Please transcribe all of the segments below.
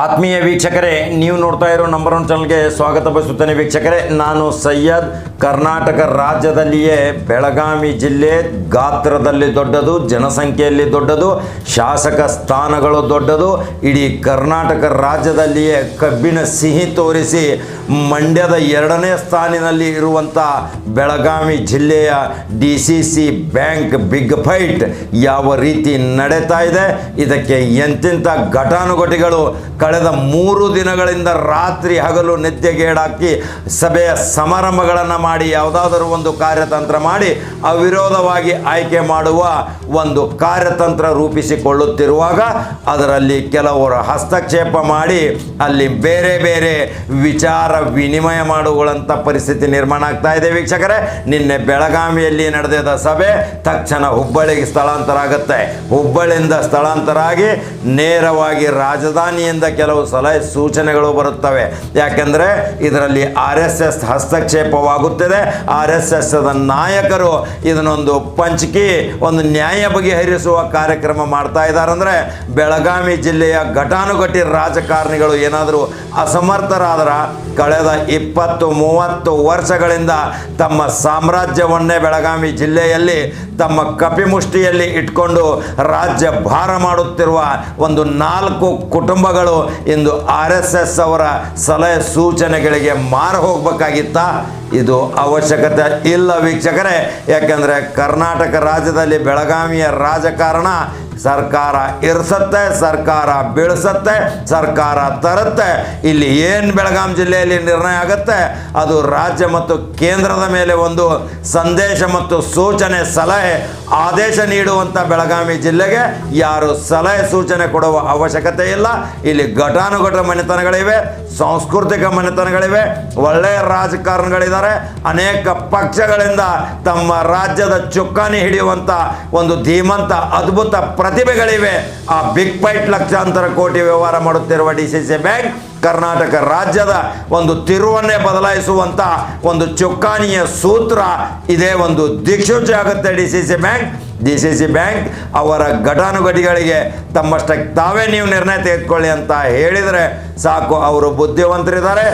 ಆತ್ಮೀಯ ವೀಕ್ಷಕರೇ, ನೀವು ನೋಡ್ತಾ ಇರೋ ನಂಬರ್ ಒನ್ ಚಾನಲ್ಗೆ ಸ್ವಾಗತ ಬಯಸುತ್ತೇನೆ ವೀಕ್ಷಕರೇ. ನಾನು ಸಯ್ಯದ್ ಕರ್ನಾಟಕ ರಾಜ್ಯದಲ್ಲಿಯೇ ಬೆಳಗಾವಿ ಜಿಲ್ಲೆ ಗಾತ್ರದಲ್ಲಿ ದೊಡ್ಡದು, ಜನಸಂಖ್ಯೆಯಲ್ಲಿ ದೊಡ್ಡದು, ಶಾಸಕ ಸ್ಥಾನಗಳು ದೊಡ್ಡದು, ಇಡೀ ಕರ್ನಾಟಕ ರಾಜ್ಯದಲ್ಲಿಯೇ ಕಬ್ಬಿನ ಸಿಹಿ ತೋರಿಸಿ ಮಂಡ್ಯದ ಎರಡನೇ ಸ್ಥಾನಿನಲ್ಲಿ ಇರುವಂಥ ಬೆಳಗಾವಿ ಜಿಲ್ಲೆಯ D C C bank big fight ಯಾವ ರೀತಿ ನಡೀತಾ ಇದೆ, ಇದಕ್ಕೆ ಎಂತೆಂಥ ಘಟಾನುಘಟಿಗಳು ಕಳೆದ ಮೂರು ದಿನಗಳಿಂದ ರಾತ್ರಿ ಹಗಲು ನಿದ್ದೆಗೇಡಾಕಿ ಸಭೆಯ ಸಮಾರಂಭಗಳನ್ನು ಮಾಡಿ, ಯಾವುದಾದರೂ ಒಂದು ಕಾರ್ಯತಂತ್ರ ಮಾಡಿ ಅವಿರೋಧವಾಗಿ ಆಯ್ಕೆ ಮಾಡುವ ಒಂದು ಕಾರ್ಯತಂತ್ರ ರೂಪಿಸಿಕೊಳ್ಳುತ್ತಿರುವಾಗ ಅದರಲ್ಲಿ ಕೆಲವರು ಹಸ್ತಕ್ಷೇಪ ಮಾಡಿ, ಅಲ್ಲಿ ಬೇರೆ ಬೇರೆ ವಿಚಾರ ವಿನಿಮಯ ಮಾಡುವಂಥ ಪರಿಸ್ಥಿತಿ ನಿರ್ಮಾಣ ಆಗ್ತಾ ಇದೆ. ವೀಕ್ಷಕರೇ, ನಿನ್ನೆ ಬೆಳಗಾವಿಯಲ್ಲಿ ನಡೆದಿದ್ದ ಸಭೆ ತಕ್ಷಣ ಹುಬ್ಬಳ್ಳಿಗೆ ಸ್ಥಳಾಂತರ ಆಗುತ್ತೆ ಹುಬ್ಬಳ್ಳಿಯಿಂದ ಸ್ಥಳಾಂತರ ಆಗಿ ನೇರವಾಗಿ ರಾಜಧಾನಿಯಿಂದ ಕೆಲವು ಸಲಹೆ ಸೂಚನೆಗಳು ಬರುತ್ತವೆ. ಯಾಕೆಂದರೆ ಇದರಲ್ಲಿ ಆರ್ ಎಸ್ ಎಸ್ ಹಸ್ತಕ್ಷೇಪವಾಗುತ್ತದೆ. ಆರ್ ಎಸ್ ಎಸ್ ನಾಯಕರು ಇದನ್ನೊಂದು ಪಂಚಕಿ, ಒಂದು ನ್ಯಾಯ ಬಗೆಹರಿಸುವ ಕಾರ್ಯಕ್ರಮ ಮಾಡ್ತಾ ಇದ್ದಾರೆ ಅಂದರೆ ಬೆಳಗಾವಿ ಜಿಲ್ಲೆಯ ಘಟಾನುಘಟಿ ರಾಜಕಾರಣಿಗಳು ಏನಾದರೂ ಅಸಮರ್ಥರಾದರ ಕಳೆದ ಇಪ್ಪತ್ತು ಮೂವತ್ತು ವರ್ಷಗಳಿಂದ ತಮ್ಮ ಸಾಮ್ರಾಜ್ಯವನ್ನೇ ಬೆಳಗಾವಿ ಜಿಲ್ಲೆಯಲ್ಲಿ ತಮ್ಮ ಕಪಿಮುಷ್ಟಿಯಲ್ಲಿ ಇಟ್ಕೊಂಡು ರಾಜ್ಯ ಭಾರ ಮಾಡುತ್ತಿರುವ ಒಂದು ನಾಲ್ಕು ಕುಟುಂಬಗಳು ಇಂದು ಆರ್ ಎಸ್ ಎಸ್ ಅವರ ಸಲಹೆ ಸೂಚನೆಗಳಿಗೆ ಮಾರು ಹೋಗಬೇಕಾಗಿತ್ತ? ಇದು ಅವಶ್ಯಕತೆ ಇಲ್ಲ ವೀಕ್ಷಕರೇ. ಯಾಕೆಂದರೆ ಕರ್ನಾಟಕ ರಾಜ್ಯದಲ್ಲಿ ಬೆಳಗಾವಿಯ ರಾಜಕಾರಣ ಸರ್ಕಾರ ಇರಿಸತ್ತೆ, ಸರ್ಕಾರ ಬೀಳಿಸತ್ತೆ, ಸರ್ಕಾರ ತರುತ್ತೆ. ಇಲ್ಲಿ ಏನು ಬೆಳಗಾಂ ಜಿಲ್ಲೆಯಲ್ಲಿ ನಿರ್ಣಯ ಆಗುತ್ತೆ, ಅದು ರಾಜ್ಯ ಮತ್ತು ಕೇಂದ್ರದ ಮೇಲೆ ಒಂದು ಸಂದೇಶ ಮತ್ತು ಸೂಚನೆ, ಸಲಹೆ, ಆದೇಶ ನೀಡುವಂಥ ಬೆಳಗಾವಿ ಜಿಲ್ಲೆಗೆ ಯಾರು ಸಲಹೆ, ಸೂಚನೆ ಕೊಡುವ ಅವಶ್ಯಕತೆ ಇಲ್ಲ. ಇಲ್ಲಿ ಘಟಾನುಘಟ ಮನೆತನಗಳಿವೆ, ಸಾಂಸ್ಕೃತಿಕ ಮನೆತನಗಳಿವೆ, ಒಳ್ಳೆಯ ರಾಜಕಾರಣಿಗಳಿದ್ದಾರೆ. ಅನೇಕ ಪಕ್ಷಗಳಿಂದ ತಮ್ಮ ರಾಜ್ಯದ ಚುಕ್ಕಾಣಿ ಹಿಡಿಯುವಂಥ ಒಂದು ಧೀಮಂತ, ಅದ್ಭುತ ಪ್ರತಿಭೆಗಳಿವೆ. ಆ ಬಿಗ್ ಫೈಟ್ ಲಕ್ಷಾಂತರ ಕೋಟಿ ವ್ಯವಹಾರ ಮಾಡುತ್ತಿರುವ D C C bank Karnataka ರಾಜ್ಯದ ಒಂದು ತಿರುವನ್ನೇ ಬದಲಾಯಿಸುವಂಥ ಒಂದು ಚುಕ್ಕಾಣಿಯ ಸೂತ್ರ. ಇದೇ ಒಂದು ದಿಕ್ಸೂಚಿ ಆಗುತ್ತೆ D C C bank. D C C bank ಅವರ ಘಟಾನುಘಟಿಗಳಿಗೆ ತಮ್ಮಷ್ಟಕ್ಕೆ ತಾವೇ ನೀವು ನಿರ್ಣಯ ತೆಗೆದುಕೊಳ್ಳಿ ಅಂತ ಹೇಳಿದರೆ ಸಾಕು, ಅವರು ಬುದ್ಧಿವಂತರಿದ್ದಾರೆ.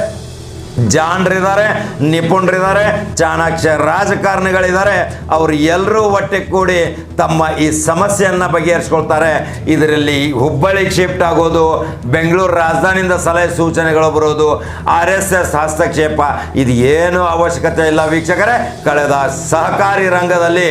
ಜಾಣರಿದ್ದಾರೆ ನಿಪುಣರಿದ್ದಾರೆ, ಚಾಣಾಕ್ಷ ರಾಜಕಾರಣಿಗಳಿದ್ದಾರೆ. ಅವರು ಎಲ್ಲರೂ ಒಟ್ಟೆ ಕೂಡಿ ತಮ್ಮ ಈ ಸಮಸ್ಯೆಯನ್ನು ಬಗೆಹರಿಸ್ಕೊಳ್ತಾರೆ. ಇದರಲ್ಲಿ ಹುಬ್ಬಳ್ಳಿ ಶಿಫ್ಟ್ ಆಗೋದು, ಬೆಂಗಳೂರು ರಾಜಧಾನಿಯಿಂದ ಸಲಹೆ ಸೂಚನೆಗಳು ಬರೋದು, ಆರ್ ಎಸ್ ಎಸ್ ಹಸ್ತಕ್ಷೇಪ, ಇದು ಏನು ಅವಶ್ಯಕತೆ ಇಲ್ಲ ವೀಕ್ಷಕರೇ. ಕಳೆದ ಸಹಕಾರಿ ರಂಗದಲ್ಲಿ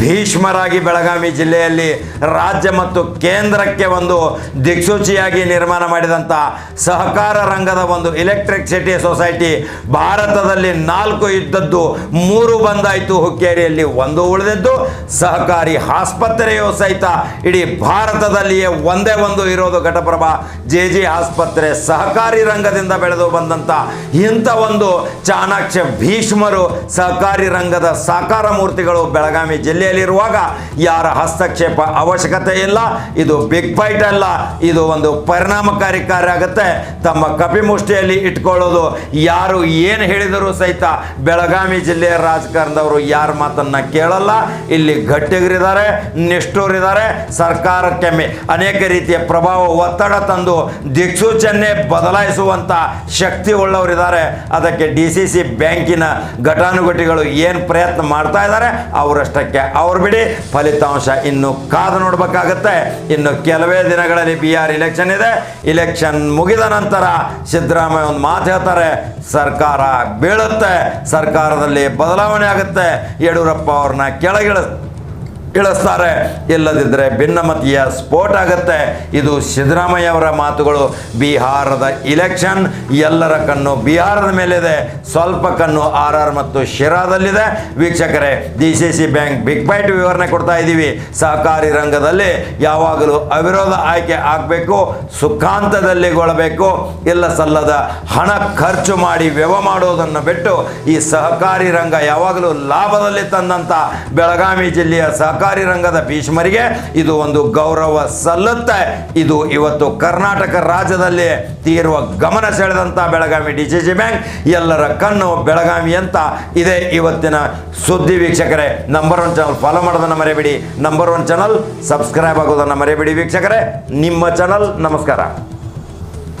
ಭೀಷ್ಮರಾಗಿ ಬೆಳಗಾವಿ ಜಿಲ್ಲೆಯಲ್ಲಿ ರಾಜ್ಯ ಮತ್ತು ಕೇಂದ್ರಕ್ಕೆ ಒಂದು ದಿಕ್ಸೂಚಿಯಾಗಿ ನಿರ್ಮಾಣ ಮಾಡಿದಂಥ ಸಹಕಾರ ರಂಗದ ಒಂದು ಎಲೆಕ್ಟ್ರಿಕ್ ಸಿಟಿ ಸೊಸೈಟಿ ಭಾರತದಲ್ಲಿ ನಾಲ್ಕು ಇದ್ದದ್ದು ಮೂರು ಬಂದಾಯಿತು ಹುಕ್ಕೇರಿಯಲ್ಲಿ. ಒಂದು ಉಳಿದಿದ್ದು ಸಹಕಾರಿ ಆಸ್ಪತ್ರೆಯು ಸಹಿತ ಇಡೀ ಭಾರತದಲ್ಲಿಯೇ ಒಂದೇ ಒಂದು ಇರೋದು ಘಟಪ್ರಭಾ. ಜೆ ಜಿ ಆಸ್ಪತ್ರೆ ಸಹಕಾರಿ ರಂಗದಿಂದ ಬೆಳೆದು ಬಂದಂಥ ಇಂಥ ಒಂದು ಚಾಣಾಕ್ಷ ಭೀಷ್ಮರು ಸಹಕಾರಿ ರಂಗದ ಸಾಕಾರ ಮೂರ್ತಿಗಳು ಬೆಳಗಾವಿ ಜಿಲ್ಲೆಯಲ್ಲಿರುವಾಗ ಯಾರ ಹಸ್ತಕ್ಷೇಪ ಅವಶ್ಯಕತೆ ಇಲ್ಲ. ಇದು ಬಿಗ್ ಫೈಟ್ ಅಲ್ಲ. ಇದು ಒಂದು ಪರಿಣಾಮಕಾರಿ ಕಾರ್ಯ ಆಗುತ್ತೆ. ತಮ್ಮ ಕಪಿಮುಷ್ಟಿಯಲ್ಲಿ ಇಟ್ಕೊಳ್ಳೋದು ಯಾರು ಏನು ಹೇಳಿದರೂ ಸಹಿತ ಬೆಳಗಾವಿ ಜಿಲ್ಲೆಯ ರಾಜಕಾರಣದವರು ಯಾರ ಮಾತನ್ನ ಕೇಳಲ್ಲ. ಇಲ್ಲಿ ಗಟ್ಟಿಗರಿದ್ದಾರೆ, ನಿಷ್ಠೂರಿದ್ದಾರೆ. ಸರ್ಕಾರಕ್ಕೆ ಅನೇಕ ರೀತಿಯ ಪ್ರಭಾವ, ಒತ್ತಡ ತಂದು ದಿಕ್ಸೂಚನೆ ಬದಲಾಯಿಸುವಂತ ಶಕ್ತಿ ಉಳ್ಳವರಿದ್ದಾರೆ. ಅದಕ್ಕೆ ಡಿ ಸಿ ಸಿ ಬ್ಯಾಂಕಿನ ಘಟಾನುಘಟಿಗಳು ಏನು ಪ್ರಯತ್ನ ಮಾಡ್ತಾ ಇದ್ದಾರೆ, ಅವರಷ್ಟಕ್ಕೆ ಅವ್ರು ಬಿಡಿ. ಫಲಿತಾಂಶ ಇನ್ನು ಕಾದು ನೋಡಬೇಕಾಗತ್ತೆ. ಇನ್ನು ಕೆಲವೇ ದಿನಗಳಲ್ಲಿ ಬಿ ಆರ್ ಇಲೆಕ್ಷನ್ ಇದೆ. ಇಲೆಕ್ಷನ್ ಮುಗಿದ ನಂತರ ಸಿದ್ದರಾಮಯ್ಯ ಒಂದು ಮಾತು ಹೇಳ್ತಾರೆ. ಸರ್ಕಾರ ಬೀಳುತ್ತೆ. ಸರ್ಕಾರದಲ್ಲಿ ಬದಲಾವಣೆ ಆಗುತ್ತೆ. ಯಡಿಯೂರಪ್ಪ ಅವ್ರನ್ನ ಕೆಳಗಿಳ ಇಳಿಸ್ತಾರೆ ಇಲ್ಲದಿದ್ದರೆ ಭಿನ್ನಮತೀಯ ಸ್ಫೋಟ ಆಗುತ್ತೆ. ಇದು ಸಿದ್ದರಾಮಯ್ಯ ಅವರ ಮಾತುಗಳು. ಬಿಹಾರದ ಇಲೆಕ್ಷನ್ ಎಲ್ಲರ ಕಣ್ಣು ಬಿಹಾರದ ಮೇಲಿದೆ. ಸ್ವಲ್ಪ ಕಣ್ಣು ಆರ್ ಆರ್ ಮತ್ತು ಶಿರಾದಲ್ಲಿದೆ. ವೀಕ್ಷಕರೇ D C C bank big bite ವಿವರಣೆ ಕೊಡ್ತಾ ಇದ್ದೀವಿ. ಸಹಕಾರಿ ರಂಗದಲ್ಲಿ ಯಾವಾಗಲೂ ಅವಿರೋಧ ಆಯ್ಕೆ ಆಗಬೇಕು ಸುಖಾಂತದಲ್ಲಿ ಗೊಳಬೇಕು ಇಲ್ಲ ಸಲ್ಲದ ಹಣ ಖರ್ಚು ಮಾಡಿ ವ್ಯವ ಮಾಡೋದನ್ನು ಬಿಟ್ಟು ಈ ಸಹಕಾರಿ ರಂಗ ಯಾವಾಗಲೂ ಲಾಭದಲ್ಲಿ ತಂದಂಥ ಬೆಳಗಾವಿ ಜಿಲ್ಲೆಯ ಸಹಕಾರಿ ರಂಗದ ಭೀಷ್ಮರಿಗೆ ಇದು ಒಂದು ಗೌರವ ಸಲ್ಲುತ್ತೆ. ಇದು ಇವತ್ತು ಕರ್ನಾಟಕ ರಾಜ್ಯದಲ್ಲಿ ತೀರುವ ಗಮನ ಸೆಳೆದಂಥ Belagavi D C C bank. ಎಲ್ಲರ ಕಣ್ಣು ಬೆಳಗಾವಿ ಅಂತ ಇದೆ ಇವತ್ತಿನ ಸುದ್ದಿ ವೀಕ್ಷಕರೇ. ನಂಬರ್ ಒನ್ ಚಾನಲ್ ಫಾಲೋ ಮಾಡೋದನ್ನ ಮರೆಯಬೇಡಿ ನಂಬರ್ ಒನ್ ಚಾನಲ್ ಸಬ್ಸ್ಕ್ರೈಬ್ ಆಗೋದನ್ನ ಮರೆಯಬೇಡಿ ವೀಕ್ಷಕರೇ. ನಿಮ್ಮ ಚಾನಲ್ ನಮಸ್ಕಾರ.